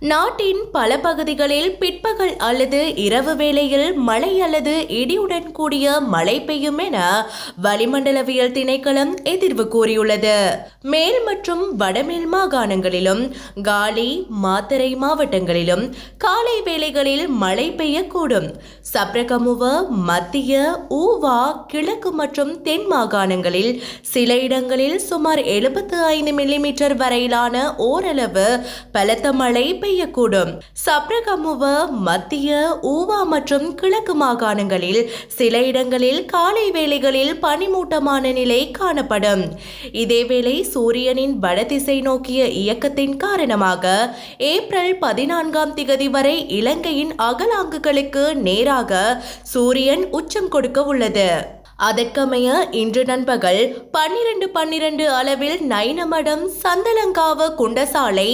நாட்டின் பல பகுதிகளில் பிற்பகல் அல்லது இரவு வேளையில் மழை அல்லது இடியுடன் கூடிய மழை பெய்யும் என வளிமண்டலவியல் திணைக்களம் எதிர்வு கூறியுள்ளது. மேல் மற்றும் வடமேல் மாகாணங்களிலும் காலி மாத்தரை மாவட்டங்களிலும் காலை வேளைகளில் மழை பெய்யக்கூடும். சப்ரகமுவ மத்திய ஊவா கிழக்கு மற்றும் தென் மாகாணங்களில் சில இடங்களில் சுமார் எழுபத்து ஐந்து மில்லிமீட்டர் வரையிலான ஓரளவு பலத்த மழை பெய்யும் பெய்யக்கூடும் சப்ரகமுவ மத்திய ஊவா மற்றும் கிழக்கு மாகாணங்களில் சில இடங்களில் காலை வேளைகளில் பனிமூட்டமான நிலை காணப்படும். இதேவேளை சூரியனின் வடதிசை நோக்கிய இயக்கத்தின் காரணமாக ஏப்ரல் பதினான்காம் திகதி வரை இலங்கையின் அகலாங்குகளுக்கு நேராக சூரியன் உச்சம் கொடுக்க உள்ளது. அதற்கமைய இன்று நண்பகல் பன்னிரண்டு பன்னிரண்டு அளவில் நைனமடம் சந்தலங்காவ குண்டசாலை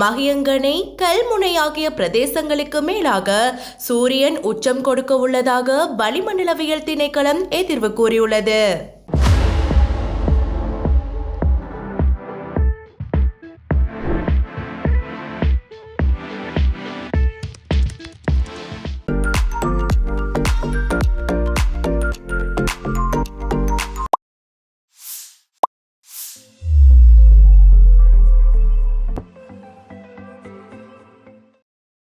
மகியங்கனை கல்முனை ஆகிய பிரதேசங்களுக்கு மேலாக சூரியன் உச்சம் கொடுக்க உள்ளதாக வளிமண்டலவியல் திணைக்களம் எதிர்வு கூறியுள்ளது.